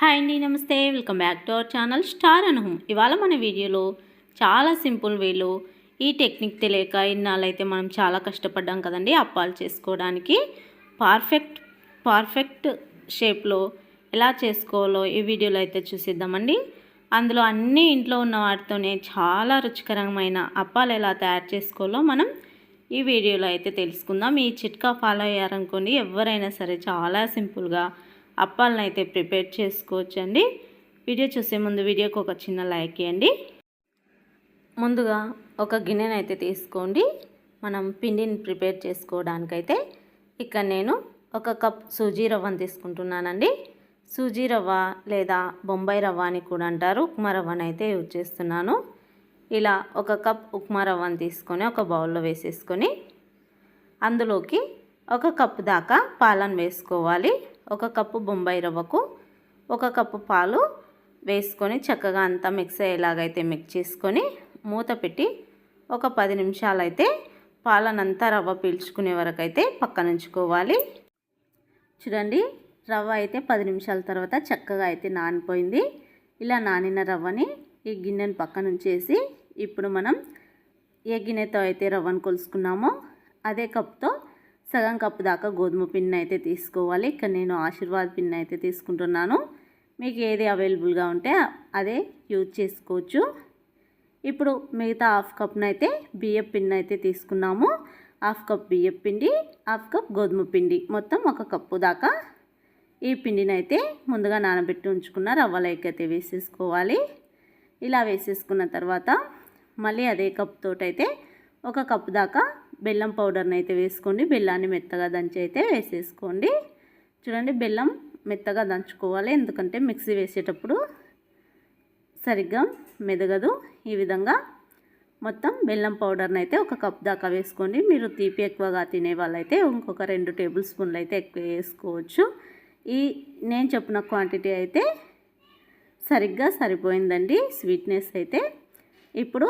Hi అండి నమస్తే. Welcome back to our channel star Anuham. ఇవాళ మన వీడియోలో చాలా సింపుల్ వేలో ఈ టెక్నిక్ తెలియక ఇన్నాళ్ళైతే మనం చాలా కష్టపడ్డాం కదండి అప్పాలు చేసుకోవడానికి. పర్ఫెక్ట్ పర్ఫెక్ట్ షేప్లో ఎలా చేసుకోవాలో ఈ వీడియోలో అయితే చూసిద్దామండి. అందులో అన్ని ఇంట్లో ఉన్న వాటితోనే చాలా రుచికరమైన అప్పాలు ఎలా తయారు చేసుకోవాలో మనం ఈ వీడియోలో అయితే తెలుసుకుందాం. ఈ చిట్కా ఫాలో అయ్యారనుకోండి ఎవరైనా సరే చాలా సింపుల్గా అప్పాలను అయితే ప్రిపేర్ చేసుకోవచ్చండి. వీడియో చూసే ముందు వీడియోకి ఒక చిన్న లైక్ ఇవ్వండి ముందుగా ఒక గిన్నెను అయితే తీసుకోండి. మనం పిండిని ప్రిపేర్ చేసుకోవడానికైతే ఇక్కడ నేను ఒక కప్ సూజీ రవ్వను తీసుకుంటున్నానండి. సూజీ రవ్వ లేదా బొంబాయి రవ్వ అని కూడా అంటారు. ఉప్మా రవ్వను అయితే యూజ్ చేస్తున్నాను. ఇలా ఒక కప్ ఉప్మా రవ్వను తీసుకొని ఒక బౌల్లో వేసేసుకొని అందులోకి ఒక కప్ దాకా పాలను వేసుకోవాలి. ఒక కప్పు బొంబాయి రవ్వకు ఒక కప్పు పాలు వేసుకొని చక్కగా అంతా మిక్స్ అయ్యేలాగైతే మిక్స్ చేసుకొని మూత పెట్టి ఒక పది నిమిషాలైతే పాలనంతా రవ్వ పీల్చుకునే వరకు అయితే పక్కనుంచుకోవాలి. చూడండి రవ్వ అయితే పది నిమిషాల తర్వాత చక్కగా అయితే నానిపోయింది. ఇలా నానిన రవ్వని ఈ గిన్నెను పక్కనుంచేసి ఇప్పుడు మనం ఏ గిన్నెతో అయితే రవ్వను కొలుసుకున్నామో అదే కప్తో సగం కప్పు దాకా గోధుమ పిండిని అయితే తీసుకోవాలి. ఇక్కడ నేను ఆశీర్వాద్ పిండిని అయితే తీసుకుంటున్నాను. మీకు ఏది అవైలబుల్గా ఉంటే అదే యూజ్ చేసుకోవచ్చు. ఇప్పుడు మిగతా హాఫ్ కప్ను అయితే బియ్యం పిండి అయితే తీసుకున్నాము. హాఫ్ కప్ బియ్యం పిండి హాఫ్ కప్ గోధుమ పిండి. మొత్తం ఒక కప్పు దాకా ఈ పిండిని అయితే ముందుగా నానబెట్టి ఉంచుకున్న రవ్వలోకి అయితే వేసేసుకోవాలి. ఇలా వేసేసుకున్న తర్వాత మళ్ళీ అదే కప్ తోటైతే ఒక కప్పు దాకా బెల్లం పౌడర్ని అయితే వేసుకోండి. బెల్లాన్ని మెత్తగా దంచి అయితే వేసేసుకోండి. చూడండి బెల్లం మెత్తగా దంచుకోవాలి. ఎందుకంటే మిక్సీ వేసేటప్పుడు సరిగ్గా మెదగదు. ఈ విధంగా మొత్తం బెల్లం పౌడర్ని అయితే ఒక కప్ దాకా వేసుకోండి. మీరు తీపి ఎక్కువగా తినే వాళ్ళైతే ఇంకొక రెండు టేబుల్ స్పూన్లు అయితే ఎక్కువ వేసుకోవచ్చు. ఈ నేను చెప్పిన క్వాంటిటీ అయితే సరిగ్గా సరిపోయిందండి. స్వీట్నెస్ అయితే ఇప్పుడు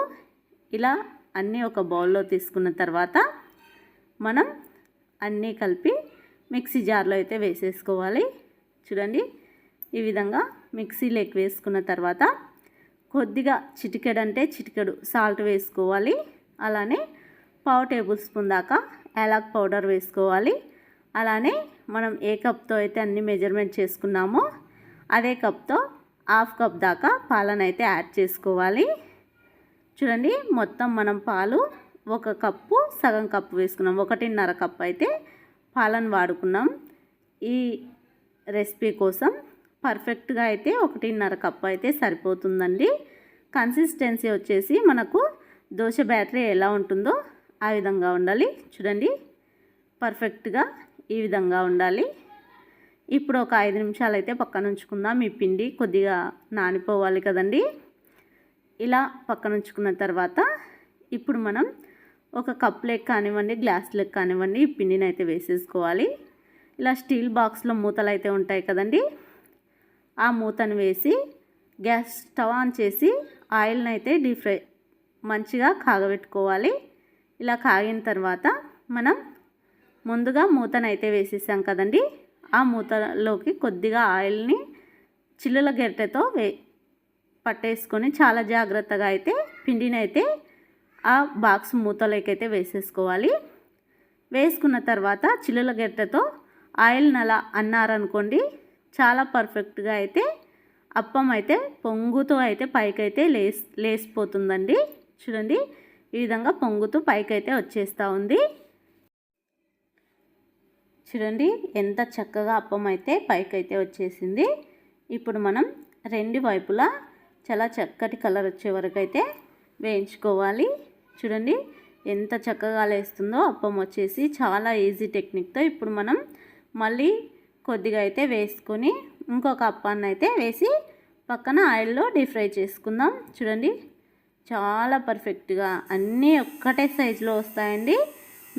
ఇలా అన్నీ ఒక బౌల్లో తీసుకున్న తర్వాత మనం అన్నీ కలిపి మిక్సీ జార్లో అయితే వేసేసుకోవాలి. చూడండి ఈ విధంగా మిక్సీలోకి వేసుకున్న తర్వాత కొద్దిగా చిటికెడు అంటే చిటికెడు సాల్ట్ వేసుకోవాలి. అలానే పావు టేబుల్ స్పూన్ దాకా యాలక్ పౌడర్ వేసుకోవాలి. అలానే మనం ఏ కప్తో అయితే అన్ని మెజర్మెంట్ చేసుకున్నామో అదే కప్తో హాఫ్ కప్ దాకా పాలనైతే అయితే యాడ్ చేసుకోవాలి. చూడండి మొత్తం మనం పాలు ఒక కప్పు సగం కప్పు వేసుకున్నాం. ఒకటిన్నర కప్పు అయితే పాలను వాడుకున్నాం. ఈ రెసిపీ కోసం పర్ఫెక్ట్గా అయితే ఒకటిన్నర కప్పు అయితే సరిపోతుందండి. కన్సిస్టెన్సీ వచ్చేసి మనకు దోశ బ్యాటరీ ఎలా ఉంటుందో ఆ విధంగా ఉండాలి. చూడండి పర్ఫెక్ట్గా ఈ విధంగా ఉండాలి. ఇప్పుడు ఒక ఐదు నిమిషాలు అయితే పక్కన ఉంచుకుందాం. ఈ పిండి కొద్దిగా నానిపోవాలి కదండీ. ఇలా పక్కన ఉంచుకున్న తర్వాత ఇప్పుడు మనం ఒక కప్ లెక్క కానివ్వండి గ్లాస్ లెక్క కానివ్వండి ఈ పిండిని అయితే వేసేసుకోవాలి. ఇలా స్టీల్ బాక్స్లో మూతలు అయితే ఉంటాయి కదండి. ఆ మూతను వేసి గ్యాస్ స్టవ్ ఆన్ చేసి ఆయిల్ని అయితే డీప్ ఫ్రై మంచిగా కాగబెట్టుకోవాలి. ఇలా కాగిన తర్వాత మనం ముందుగా మూతను అయితే వేసేసాం కదండి. ఆ మూతలోకి కొద్దిగా ఆయిల్ని చిల్లుల గెరిటెతో వే పట్టేసుకొని చాలా జాగ్రత్తగా అయితే పిండినైతే ఆ బాక్స్ మూతలోకైతే అయితే వేసేసుకోవాలి. వేసుకున్న తర్వాత చిల్లుల గెట్టతో ఆయిల్ నల అన్నారనుకోండి చాలా పర్ఫెక్ట్గా అయితే అప్పం అయితే పొంగుతో అయితే పైకైతే లేస్ లేసిపోతుందండి. చూడండి ఈ విధంగా పొంగుతూ పైకైతే వచ్చేస్తూ ఉంది. చూడండి ఎంత చక్కగా అప్పం అయితే పైకైతే వచ్చేసింది. ఇప్పుడు మనం రెండు వైపులా చాలా చక్కటి కలర్ వచ్చే వరకు అయితే వేయించుకోవాలి. చూడండి ఎంత చక్కగా లేస్తుందో అప్పం వచ్చేసి చాలా ఈజీ టెక్నిక్తో ఇప్పుడు మనం మళ్ళీ కొద్దిగా అయితే వేసుకొని ఇంకొక అప్పాన్ని అయితే వేసి పక్కన ఆయిల్లో డీప్ ఫ్రై చేసుకుందాం. చూడండి చాలా పర్ఫెక్ట్గా అన్నీ ఒక్కటే సైజులో వస్తాయండి.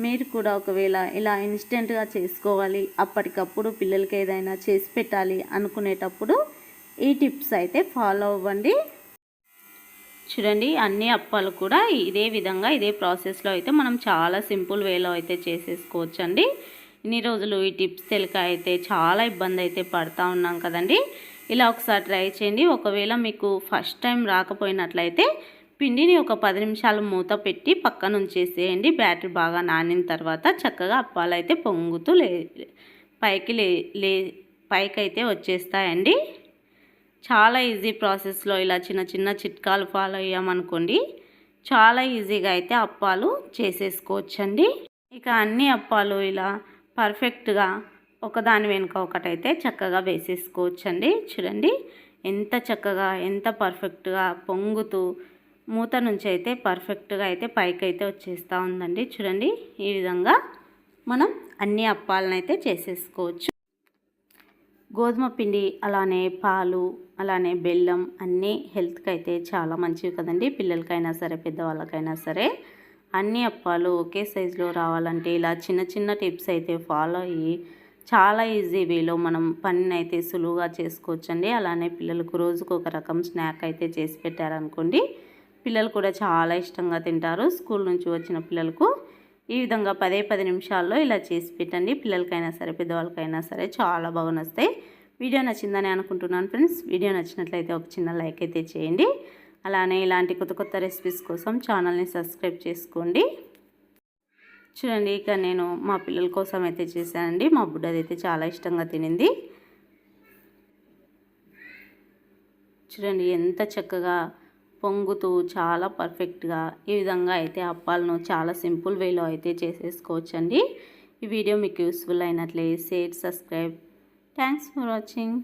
మీరు కూడా ఒకవేళ ఇలా ఇన్స్టెంట్గా చేసుకోవాలి అప్పటికప్పుడు పిల్లలకి ఏదైనా చేసి పెట్టాలి అనుకునేటప్పుడు ఈ టిప్స్ అయితే ఫాలో అవ్వండి. చూడండి అన్ని అప్పాలు కూడా ఇదే విధంగా ఇదే ప్రాసెస్లో అయితే మనం చాలా సింపుల్ వేలో అయితే చేసేసుకోవచ్చండి. ఇన్ని రోజులు ఈ టిప్స్ తెలిక అయితే చాలా ఇబ్బంది అయితే పడతా ఉన్నాం కదండి. ఇలా ఒకసారి ట్రై చేయండి. ఒకవేళ మీకు ఫస్ట్ టైం రాకపోయినట్లయితే పిండిని ఒక పది నిమిషాలు మూత పెట్టి పక్కన ఉంచేసేయండి. బ్యాటరీ బాగా నానిన తర్వాత చక్కగా అప్పాలు అయితే పొంగుతూ లే పైకి లే లే పైకి అయితే వచ్చేస్తాయండి. చాలా ఈజీ ప్రాసెస్లో ఇలా చిన్న చిన్న చిట్కాలు ఫాలో అయ్యామనుకోండి చాలా ఈజీగా అయితే అప్పాలు చేసేసుకోవచ్చండి. ఇక అన్ని అప్పాలు ఇలా పర్ఫెక్ట్గా ఒకదాని వెనుక ఒకటైతే చక్కగా వేసేసుకోవచ్చండి. చూడండి ఎంత చక్కగా ఎంత పర్ఫెక్ట్గా పొంగుతూ మూత నుంచి అయితే పర్ఫెక్ట్గా అయితే పైకి అయితే వచ్చేస్తూ ఉందండి. చూడండి ఈ విధంగా మనం అన్ని అప్పాలను అయితే చేసేసుకోవచ్చు. గోధుమ పిండి అలానే పాలు అలానే బెల్లం అన్నీ హెల్త్కి అయితే చాలా మంచివి కదండి. పిల్లలకైనా సరే పెద్దవాళ్ళకైనా సరే. అన్ని అప్పాలు ఒకే సైజులో రావాలంటే ఇలా చిన్న చిన్న టిప్స్ అయితే ఫాలో అయ్యి చాలా ఈజీ వేలో మనం పనిని అయితే సులువుగా చేసుకోవచ్చండి. అలానే పిల్లలకు రోజుకు ఒక రకం స్నాక్ అయితే చేసి పెట్టారనుకోండి పిల్లలు కూడా చాలా ఇష్టంగా తింటారు. స్కూల్ నుంచి వచ్చిన పిల్లలకు ఈ విధంగా పదే పది నిమిషాల్లో ఇలా చేసి పెట్టండి. పిల్లలకైనా సరే పెద్దవాళ్ళకైనా సరే చాలా బాగా నస్తాయి వీడియో నచ్చిందని అనుకుంటున్నాను ఫ్రెండ్స్. వీడియో నచ్చినట్లయితే ఒక చిన్న లైక్ అయితే చేయండి. అలానే ఇలాంటి కొత్త కొత్త రెసిపీస్ కోసం ఛానల్ని సబ్స్క్రైబ్ చేసుకోండి. చూడండి ఇక నేను మా పిల్లల కోసం అయితే చేశానండి. మా బుడ్డది అయితే చాలా ఇష్టంగా తినింది. చూడండి ఎంత చక్కగా పొంగుతూ చాలా పర్ఫెక్ట్గా ఈ విధంగా అయితే అప్పాలను చాలా సింపుల్ వేలో అయితే చేసేసుకోవచ్చండి. ఈ వీడియో మీకు useful అయినట్లే share subscribe. Thanks for watching.